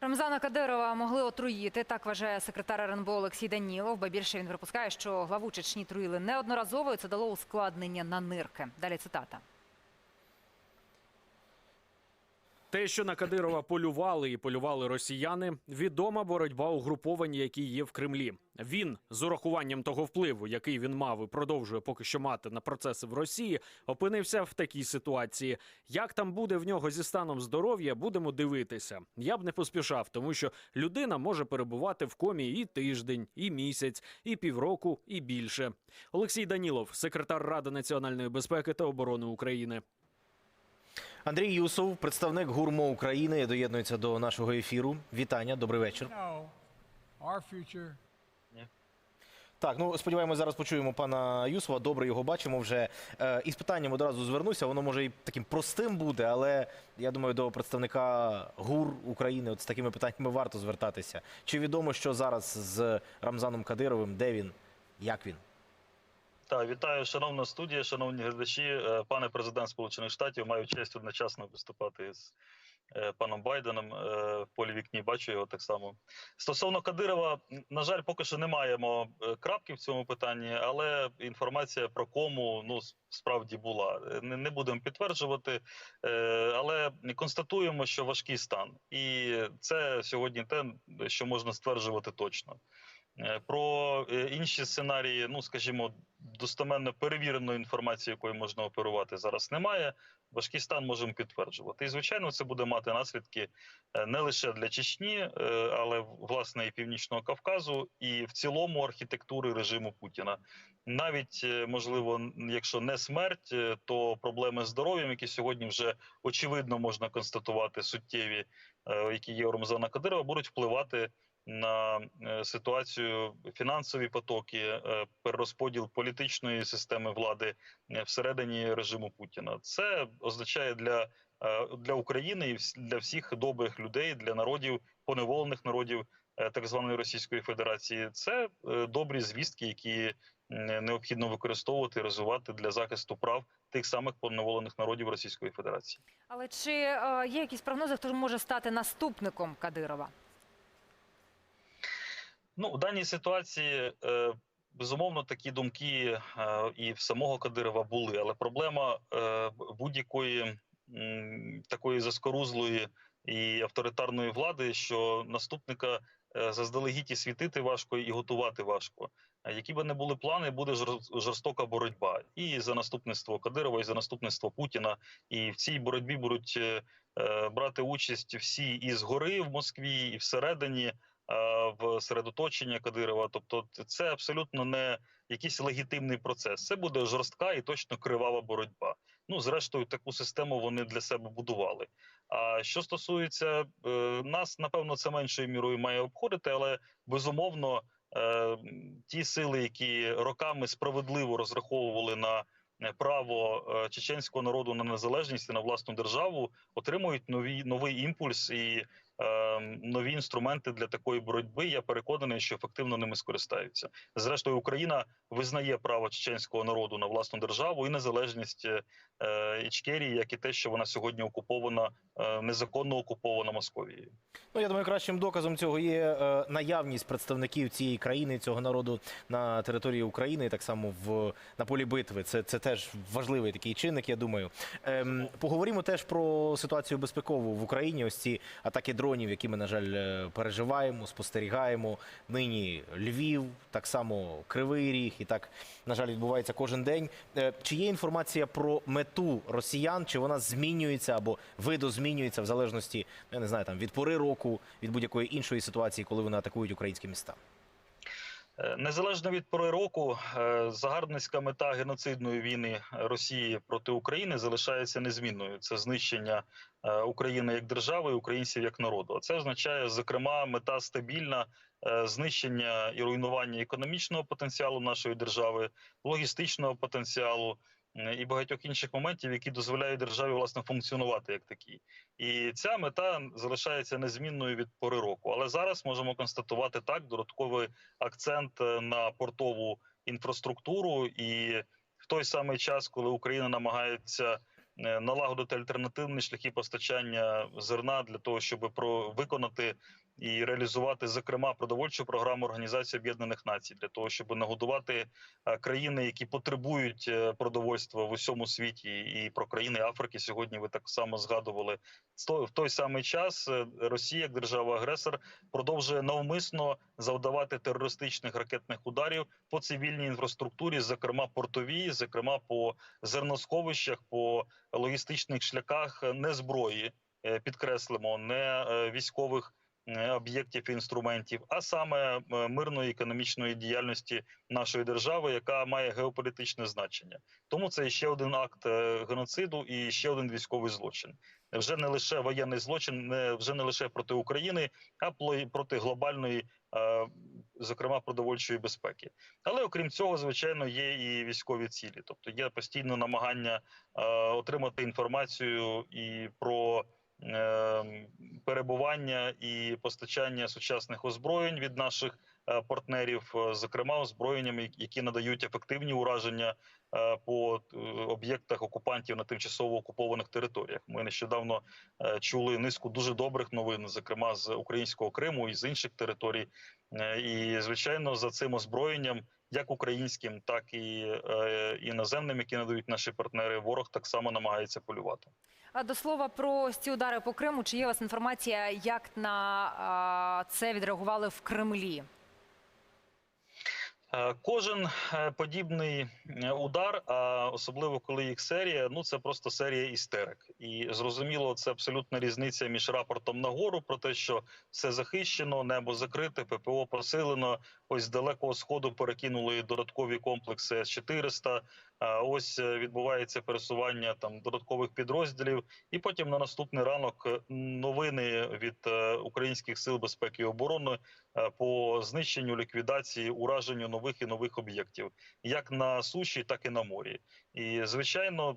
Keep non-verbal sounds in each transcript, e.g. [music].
Рамзана Кадирова могли отруїти, так вважає секретар РНБО Олексій Данілов. Ба більше він припускає, що главу Чечні труїли неодноразово, і це дало ускладнення на нирки. Далі цитата. Те, що на Кадирова полювали і полювали росіяни, відома боротьба угруповань, які є в Кремлі. Він з урахуванням того впливу, який він мав і продовжує поки що мати на процеси в Росії, опинився в такій ситуації. Як там буде в нього зі станом здоров'я, будемо дивитися. Я б не поспішав, тому що людина може перебувати в комі і тиждень, і місяць, і півроку, і більше. Олексій Данілов, секретар Ради національної безпеки та оборони України. Андрій Юсов, представник гурмо України, доєднується до нашого ефіру. Вітання, добрий вечір. Так, ну сподіваємось, зараз почуємо пана Юсова. Добре його бачимо вже. Е, із питанням одразу звернуся. Воно може і таким простим буде, але я думаю, до представника ГУР України от з такими питаннями варто звертатися. Чи відомо, що зараз з Рамзаном Кадировим, де він, як він? Так, вітаю, шановна студія, шановні глядачі. Е, Пане президент Сполучених Штатів, маю честь одночасно виступати з е, паном Байденом е, в полі вікні. Бачу його так само. Стосовно Кадирова, на жаль, поки що не маємо крапки в цьому питанні, але інформація про кому ну справді була. Не, будемо підтверджувати, але констатуємо, що важкий стан, і це сьогодні те, що можна стверджувати точно. Е, Про е, інші сценарії, ну скажімо, достеменно перевіреної інформації, якою можна оперувати, зараз немає. Важкий стан можемо підтверджувати. І звичайно, це буде мати наслідки е, не лише для Чечні, але власне і Північного Кавказу, і в цілому архітектури режиму Путіна. Навіть можливо, якщо не смерть, то проблеми з здоров'ям, які сьогодні вже очевидно можна констатувати суттєві, які є у Рамзана Кадирова, будуть впливати на е, ситуацію фінансові потоки, е, перерозподіл політичної системи влади е, всередині режиму Путіна. Це означає для, для України і для всіх добрих людей, для народів поневолених народів так званої Російської Федерації. Це добрі звістки, які необхідно використовувати розвивати для захисту прав тих самих поневолених народів Російської Федерації. Але чи є якісь прогнози, хто може стати наступником Кадирова? Ну, у даній ситуації е, безумовно такі думки е, і в самого Кадирова були, але проблема е, будь-якої такої заскорузлої і авторитарної влади, що наступника е, заздалегідь і світити важко, і готувати важко. Які би не були плани, буде жорстока боротьба і за наступництво Кадирова, і за наступництво Путіна. І в цій боротьбі будуть е, е, брати участь всі і згори в Москві, і всередині в середоточення Кадирова. Тобто, це абсолютно не якийсь легітимний процес. Це буде жорстка і точно кривава боротьба. Ну, зрештою, таку систему вони для себе будували. А що стосується е, нас, напевно, це меншою мірою має обходити, але безумовно, е, ті сили, які роками справедливо розраховували на е, право е, чеченського народу на незалежність і на власну державу, отримують нові новий імпульс і е, нові інструменти для такої боротьби. Я переконаний, що ефективно ними скористаються. Зрештою, Україна визнає право чеченського народу на власну державу і незалежність е, Ічкерії, як і те, що вона сьогодні окупована е, незаконно окупована Московією. Ну, я думаю, кращим доказом цього є е, наявність представників цієї країни, цього народу на території України, так само в на полі битви. Це, це теж важливий такий чинник. Я думаю. Ем, поговоримо теж про ситуацію безпекову в Україні. Ось ці атаки дронів, які ми на жаль е, переживаємо, спостерігаємо. Нині Львів, так само Кривий Ріг, і так на жаль відбувається кожен день. Е, чи є інформація про мету росіян? Чи вона змінюється або видозмінюється в залежності, я не знаю, там від пори року, від будь-якої іншої ситуації, коли вони атакують українські міста? Е, Незалежно від пори року, е, загарбницька мета геноцидної війни Росії проти України залишається незмінною. Це знищення е, України як держави, і українців як народу. А це означає, зокрема, мета стабільна знищення і руйнування економічного потенціалу нашої держави, логістичного потенціалу. Е, І багатьох інших моментів, які дозволяють державі власне функціонувати як такій, і ця мета залишається незмінною від пори року. Але зараз можемо констатувати так додатковий акцент е, на портову інфраструктуру, і в той самий час, коли Україна намагається е, налагодити альтернативні шляхи постачання зерна для того, щоб про виконати і реалізувати, зокрема, продовольчу програму Організації Об'єднаних Націй, для того, щоб нагодувати е, країни, які потребують е, продовольства в усьому світі, і про країни Африки сьогодні ви так само згадували. В той самий час е, Росія, як держава-агресор, продовжує навмисно завдавати терористичних ракетних ударів по цивільній інфраструктурі, зокрема портовій, зокрема по зерносховищах, по логістичних шляхах не зброї, підкреслимо, не військових об'єктів і інструментів, а саме е, мирної економічної діяльності нашої держави, яка має геополітичне значення. Тому це ще один акт е, геноциду і ще один військовий злочин. Вже не лише воєнний злочин, не вже не лише проти України, а проти глобальної, е, зокрема продовольчої безпеки. Але окрім цього, звичайно, є і військові цілі, тобто є постійне намагання е, отримати інформацію і про е, перебування і постачання сучасних озброєнь від наших е, партнерів, е, зокрема озброєннями, які надають ефективні ураження е, по об'єктах окупантів на тимчасово окупованих територіях. Ми нещодавно чули низку дуже добрих новин, зокрема з українського Криму і з інших територій. І звичайно, за цим озброєнням, як українським, так і іноземним, які надають наші партнери, ворог так само намагається полювати. До слова про ці удари по Криму. Чи є у вас інформація, як на це відреагували в Кремлі? Е, Кожен е, подібний е, удар, а особливо коли їх серія, ну це просто серія істерик. І зрозуміло, це абсолютна різниця між рапортом нагору про те, що все захищено, небо закрите, ППО посилено. Ось з далекого сходу перекинули додаткові комплекси С-400. А ось е, відбувається пересування там додаткових підрозділів, і потім на наступний ранок е, новини від е, українських сил безпеки і оборони е, по знищенню, ліквідації, ураженню нових і нових об'єктів, як на суші, так і на морі. І звичайно,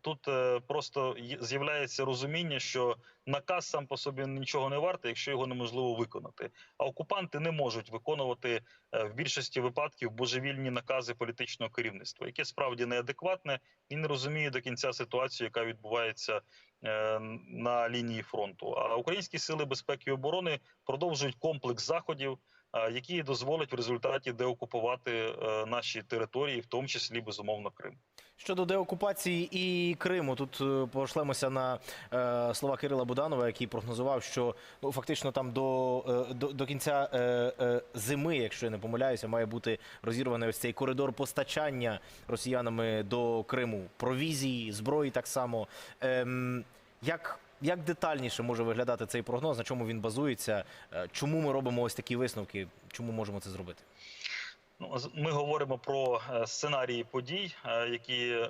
тут е, просто з'являється розуміння, що наказ сам по собі нічого не вартий, якщо його неможливо виконати. А окупанти не можуть виконувати е, в більшості випадків божевільні накази політичного керівництва, яке справді неадекватне і не розуміє до кінця ситуацію, яка відбувається е, на лінії фронту. А українські сили безпеки і оборони продовжують комплекс заходів, які дозволять в результаті деокупувати е, наші території, в тому числі безумовно Крим. Щодо деокупації і Криму, тут е, пошлемося на е, слова Кирила Буданова, який прогнозував, що ну фактично там до, до, до кінця зими, якщо я не помиляюся, має бути розірваний ось цей коридор постачання росіянами до Криму провізії, зброї так само. Ем, як, як детальніше може виглядати цей прогноз, на чому він базується? Е, Чому ми робимо ось такі висновки? Чому можемо це зробити? Ну, ми говоримо про е, сценарії подій, е, які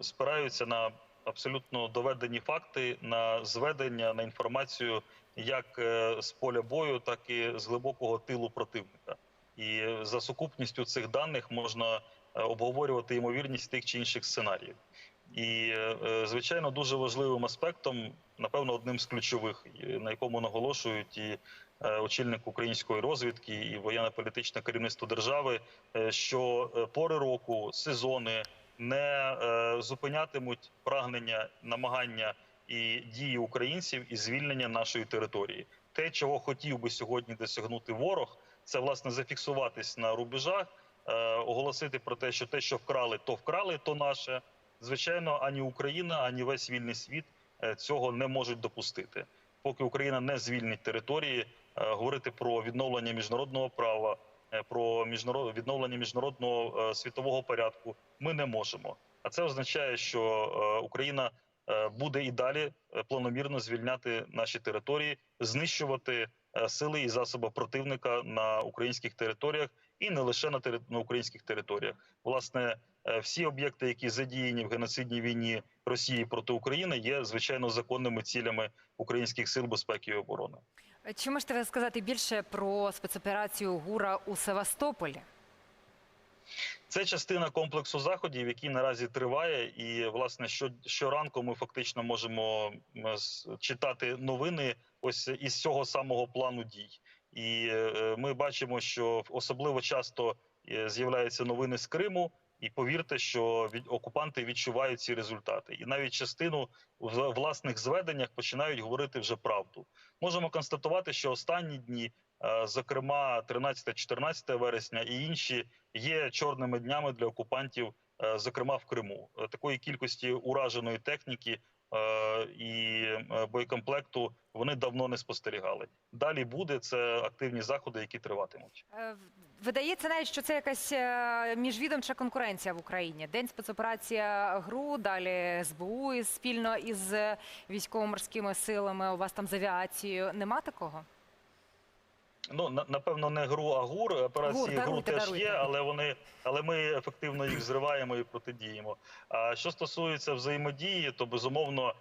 спираються на абсолютно доведені факти, на зведення, на інформацію як з поля бою, так і з глибокого тилу противника. І за сукупністю цих даних можна обговорювати ймовірність тих чи інших сценаріїв. І, е, е, звичайно, дуже важливим аспектом, напевно, одним з ключових, на якому наголошують і е, очільник української розвідки і воєнно-політичне керівництво держави, що пори року, сезони не зупинятимуть прагнення, намагання і дії українців і звільнення нашої території. Те, чого хотів би сьогодні досягнути ворог, це власне зафіксуватись на рубежах, оголосити про те, що те, що вкрали, то вкрали, то наше. Звичайно, ані Україна, ані весь вільний світ е, цього не можуть допустити. Поки Україна не звільнить території, е, говорити про відновлення міжнародного права, е, про міжнарод... відновлення міжнародного світового порядку ми не можемо. А це означає, що Україна буде і далі планомірно звільняти наші території, знищувати сили і засоби противника на українських територіях і не лише на, тери... на українських територіях. Власне, всі об'єкти, які задіяні в геноцидній війні Росії проти України, є звичайно законними цілями українських сил безпеки і оборони. Чи можете ви сказати більше про спецоперацію ГУРа у Севастополі? Це частина комплексу заходів, який наразі триває, і власне що щоранку ми фактично можемо читати новини ось із цього самого плану дій. І е, ми бачимо, що особливо часто е, з'являються новини з Криму, І повірте, що від окупанти відчувають ці результати, і навіть частину в власних зведеннях починають говорити вже правду. Можемо констатувати, що останні дні, е, зокрема 13-14 вересня і інші, є чорними днями для окупантів, е, зокрема в Криму. Е, Такої кількості ураженої техніки і боєкомплекту вони давно не спостерігали. Далі буде це активні заходи, які триватимуть. Видається навіть, що це якась е, міжвідомча конкуренція в Україні. День спецоперація ГРУ, далі СБУ спільно із е, військово-морськими силами. У вас там з авіацією. Нема такого? Ну напевно, не гру, а гур. Операції Гур, ГРУ теж даруйте. є, але вони але ми ефективно їх зриваємо і протидіємо. А що стосується взаємодії, то безумовно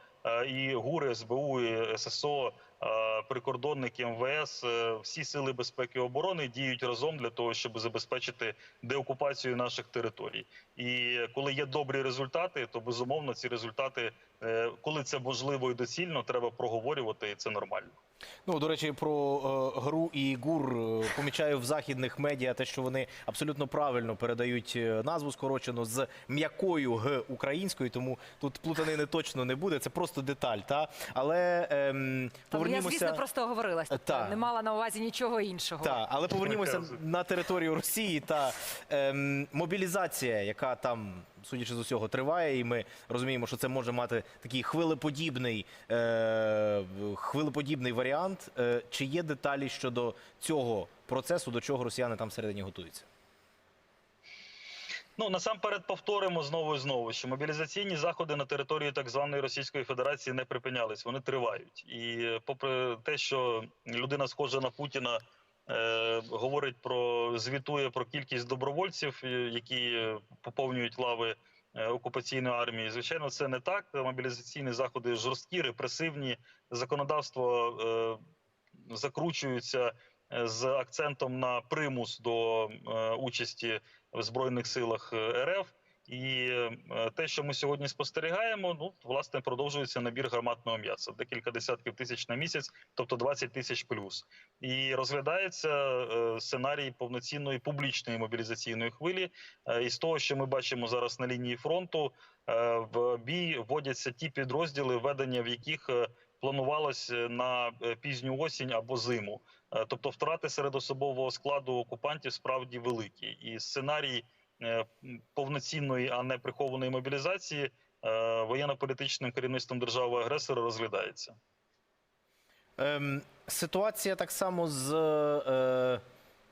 і ГУР, СБУ, і ССО, е, прикордонники МВС, е, всі сили безпеки і оборони діють разом для того, щоб забезпечити деокупацію наших територій. І коли є добрі результати, то безумовно ці результати, е, коли це можливо і доцільно, треба проговорювати, і це нормально. Ну, до речі, про е, ГРУ і ГУР е, помічаю в західних медіа те, що вони абсолютно правильно передають е, назву скорочену з м'якою г українською, тому тут плутанини точно не буде. Це просто деталь. Та але ем, Я, звісно, просто оговорилась. Тобто Та. не мала на увазі нічого іншого. Так, але повернімося на територію Росії та ем, мобілізація, яка там, судячи з усього, триває, і ми розуміємо, що це може мати такий хвилеподібний, е, хвилеподібний варіант. Е, чи є деталі щодо цього процесу, до чого росіяни там всередині готуються? Ну насамперед повторимо знову і знову, що мобілізаційні заходи на території так званої Російської Федерації не припинялись, вони тривають. І попри те, що людина схожа на Путіна. Е, говорить про звітує про кількість добровольців, е, які е, поповнюють лави окупаційної армії. Звичайно, це не так. Мобілізаційні заходи жорсткі, репресивні. Законодавство закручуються е, з акцентом на примус до участі в збройних силах РФ. І е, те, що ми сьогодні спостерігаємо, ну власне продовжується набір гарматного м'яса. Декілька десятків тисяч на місяць, тобто 20 тисяч плюс. І розглядається е, сценарій повноцінної публічної мобілізаційної хвилі. Е, І з того, що ми бачимо зараз на лінії фронту, в бій вводяться ті підрозділи, ведення в яких планувалось на пізню осінь або зиму. Тобто втрати серед особового складу окупантів справді великі, і сценарій повноцінної, а не прихованої мобілізації е, воєнно-політичним керівництвом держави-агресора розглядається. Ем, ситуація так само з е,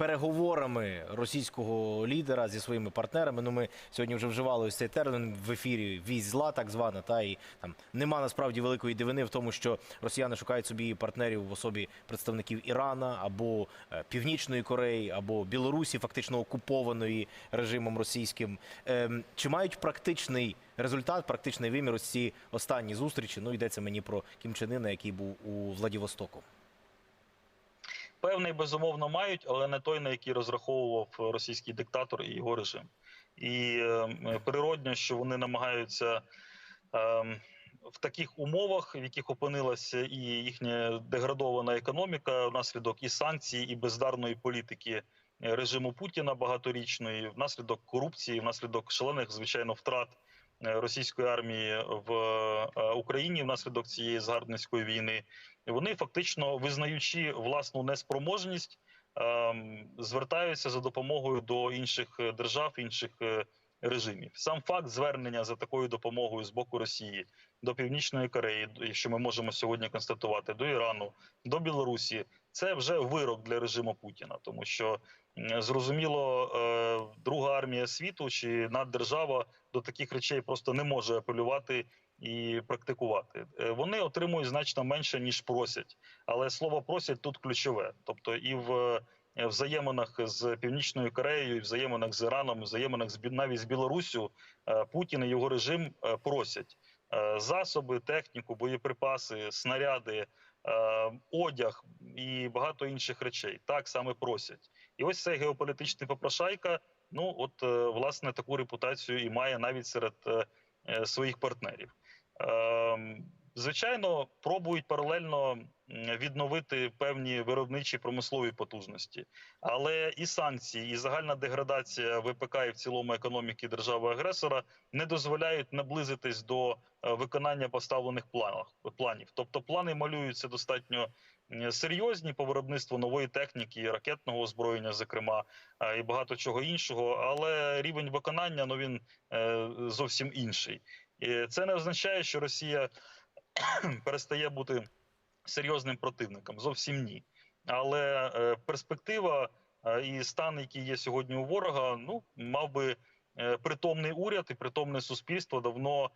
переговорами російського лідера зі своїми партнерами. Ну, ми сьогодні вже вживали ось цей термін в ефірі вісь зла, так звана. Та і там нема насправді великої дивини в тому, що росіяни шукають собі партнерів в особі представників Ірана або е, Північної Кореї, або Білорусі, фактично окупованої режимом російським. Ем, чи мають практичний результат, практичний вимір ось ці останні зустрічі? Ну йдеться мені про Кім Чен Ына, який був у Владивостоку. Певний безумовно мають, але не той, на який розраховував російський диктатор і його режим. І е, природньо, що вони намагаються е, в таких умовах, в яких опинилася і їхня деградована економіка, внаслідок і санкцій, і бездарної політики режиму Путіна багаторічної, внаслідок корупції, внаслідок шалених звичайно втрат е, російської армії в е, Україні внаслідок цієї згарбницької війни. Вони фактично визнаючи власну неспроможність, ем, звертаються за допомогою до інших е, держав, інших е, режимів. Сам факт звернення за такою допомогою з боку Росії до Північної Кореї, що ми можемо сьогодні констатувати, до Ірану, до Білорусі, це вже вирок для режиму Путіна, тому що зрозуміло, е, друга армія світу чи наддержава до таких речей просто не може апелювати і практикувати. Е, Вони отримують значно менше ніж просять, але слово просять тут ключове. Тобто, і в е, взаєминах з Північною Кореєю, і взаєминах з Іраном, і взаєминах з навіть з Білоруссю е, Путін і його режим просять засоби, техніку, боєприпаси, снаряди, одяг і багато інших речей. Так саме просять. І ось цей геополітичний попрошайка. Ну от власне таку репутацію і має навіть серед своїх партнерів. Ем, звичайно, пробують паралельно відновити певні виробничі промислові потужності, але і санкції, і загальна деградація ВПК і в цілому економіки держави-агресора не дозволяють наблизитись до е, виконання поставлених планів. Тобто плани малюються достатньо серйозні по виробництву нової техніки, ракетного озброєння, зокрема, е, і багато чого іншого. Але рівень виконання ну він е, зовсім інший. І це не означає, що Росія [clears throat] перестає бути серйозним противником. Зовсім ні. Але е, перспектива е, і стан, який є сьогодні у ворога, ну мав би е, притомний уряд і притомне суспільство давно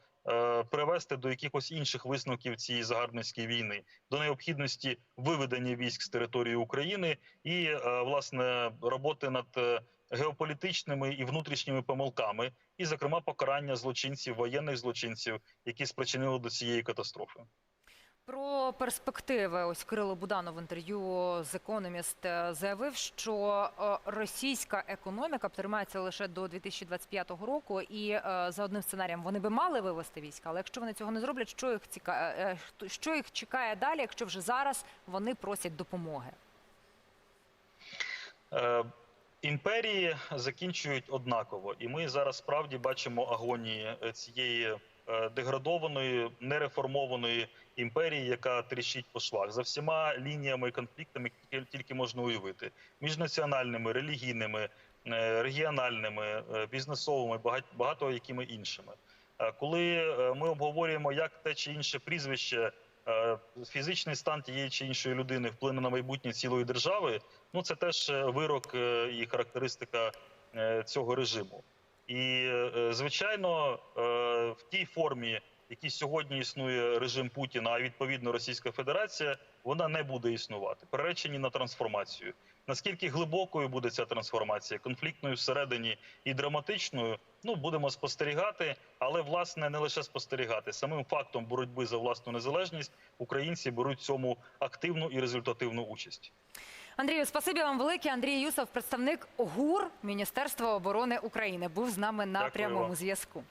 привести до якихось інших висновків цієї загарбницької війни, до необхідності виведення військ з території України і е, власне роботи над е, геополітичними і внутрішніми помилками, і, зокрема, покарання злочинців, воєнних злочинців, які спричинили до цієї катастрофи. Про перспективи ось Кирило Буданов в інтерв'ю з Economist е, заявив, що е, російська економіка тримається лише до 2025 року, і е, за одним сценарієм вони би мали вивести війська. Але якщо вони цього не зроблять, що їх ціка... е, що їх чекає далі, якщо вже зараз вони просять допомоги? Імперії закінчують однаково, і ми зараз справді бачимо агонії цієї деградованої, нереформованої імперії, яка тріщить по швах за всіма лініями і конфліктами, які тільки можна уявити, між національними, релігійними, е, регіональними, е, бізнесовими, багато якими іншими. Е, Коли ми обговорюємо, як те чи інше прізвище, фізичний стан тієї чи іншої людини вплине на майбутнє цілої держави, ну це теж вирок і характеристика цього режиму. І звичайно, в тій формі, в якій сьогодні існує режим Путіна, а відповідно Російська Федерація, вона не буде існувати. Переречені на трансформацію. Наскільки глибокою буде ця трансформація, конфліктною всередині і драматичною, ну будемо спостерігати, але власне не лише спостерігати. Самим фактом боротьби за власну незалежність українці беруть в цьому активну і результативну участь. Андрію, спасибі вам велике. Андрій Юсов, представник ГУР Міністерства оборони України, був з нами на Дякую прямому вам. зв'язку.